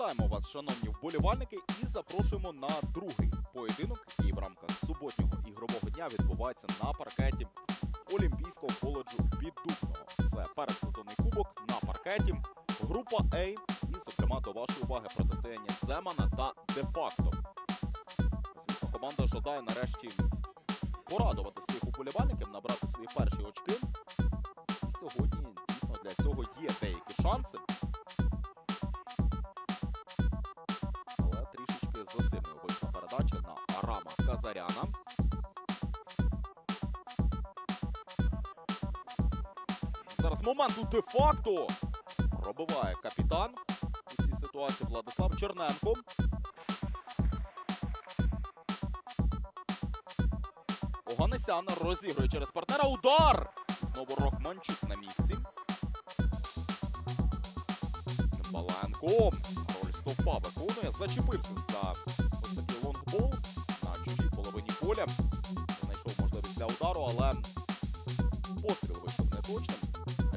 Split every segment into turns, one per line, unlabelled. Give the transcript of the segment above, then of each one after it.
Вітаємо вас, шановні вболівальники, і запрошуємо на другий поєдинок, який в рамках суботнього ігрового дня відбувається на паркеті Олімпійського коледжу Піддубного. Це передсезонний кубок на паркеті. Група А і, зокрема, до вашої уваги протистояння Земана та Де-факто. Звісно, команда жадає нарешті порадувати засильною вийшла передача на Арама Казаряна. Зараз момент у де-факто пробиває капітан у цій ситуації Владислав Черненко. Оганесян розігрує через партнера. Удар! Знову Рохманчук на місці. Цимбаленко. Роль стовпа виконує. Зачепився за ось такий лонгбол на чужій половині поля. Знайшов можливість для удару, але постріл вийшов неточним.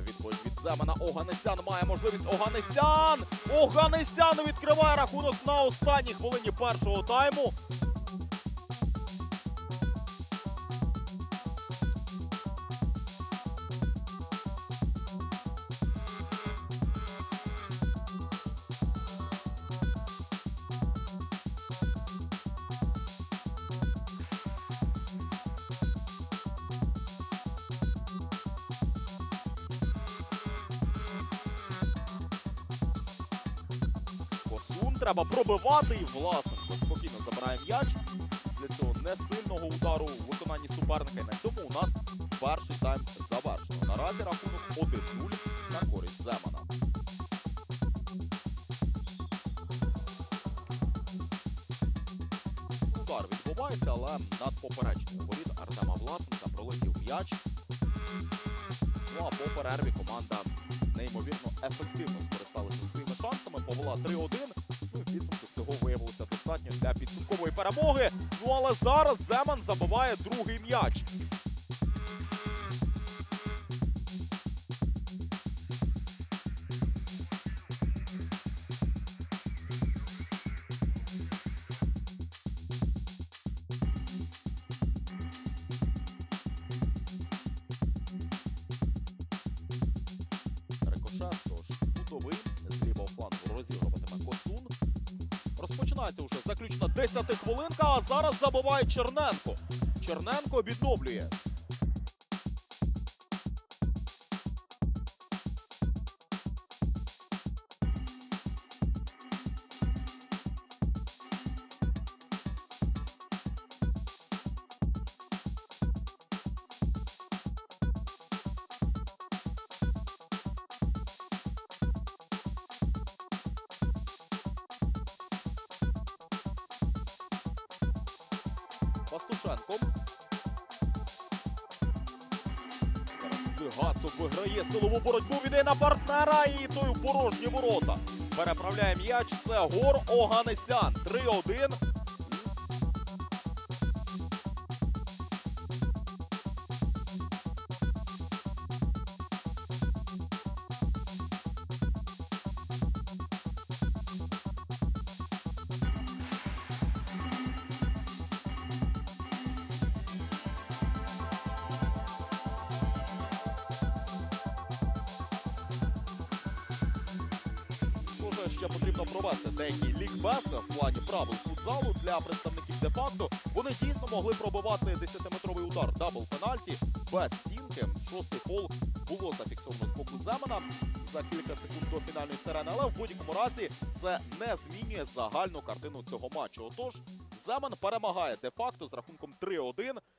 Відповідь від Земена Оганесян має можливість. Оганесян! Оганесян відкриває рахунок на останній хвилині першого тайму. Треба пробивати і Власенко спокійно забирає м'яч. Після цього несильного удару у виконанні суперника. І на цьому у нас перший тайм завершено. Наразі рахунок 1-0 на користь Земана. Удар відбувається, але над поперечною воріт Артема Власенка пролетів м'яч. Ну а по перерві команда неймовірно ефективно скористалася своїми шансами. Повела 3-1. І в підсумку цього виявилося достатньо для підсумкової перемоги. Ну але зараз Земан забиває другий м'яч. Тож кутовий з лівого флангу Косун. Розпочинається вже заключна 10 хвилинка, а зараз забиває Черненко. Черненко відновлює. Пастушенко. Зараз Цигасов виграє силову боротьбу, Віде на партнера і той у порожні ворота. Переправляє м'яч. Це Гор Оганесян. 3-1. Ще потрібно провести деякі лікбеси в плані правил футзалу для представників де-факто. Вони дійсно могли пробивати 10-метровий удар дабл пенальті без стінки. Шостий фол було зафіксовано з боку Земана за кілька секунд до фінальної сирени, але в будь-якому разі це не змінює загальну картину цього матчу. Отож, Земан перемагає де-факто з рахунком 3-1.